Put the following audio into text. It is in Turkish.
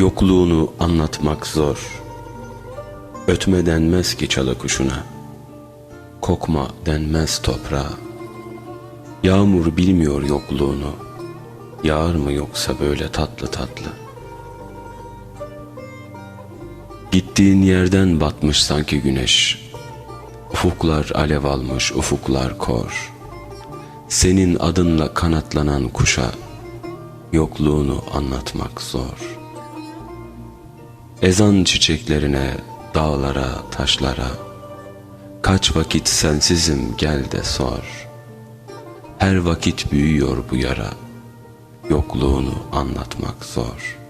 Yokluğunu anlatmak zor. Ötme denmez ki çalı kuşuna. Kokma denmez toprağa. Yağmur bilmiyor yokluğunu. Yağar mı yoksa böyle tatlı tatlı. Gittiğin yerden batmış sanki güneş. Ufuklar alev almış, ufuklar kor. Senin adınla kanatlanan kuşa yokluğunu anlatmak zor. Ezan çiçeklerine, dağlara, taşlara kaç vakit sensizim gel de sor. Her vakit büyüyor bu yara. Yokluğunu anlatmak zor.''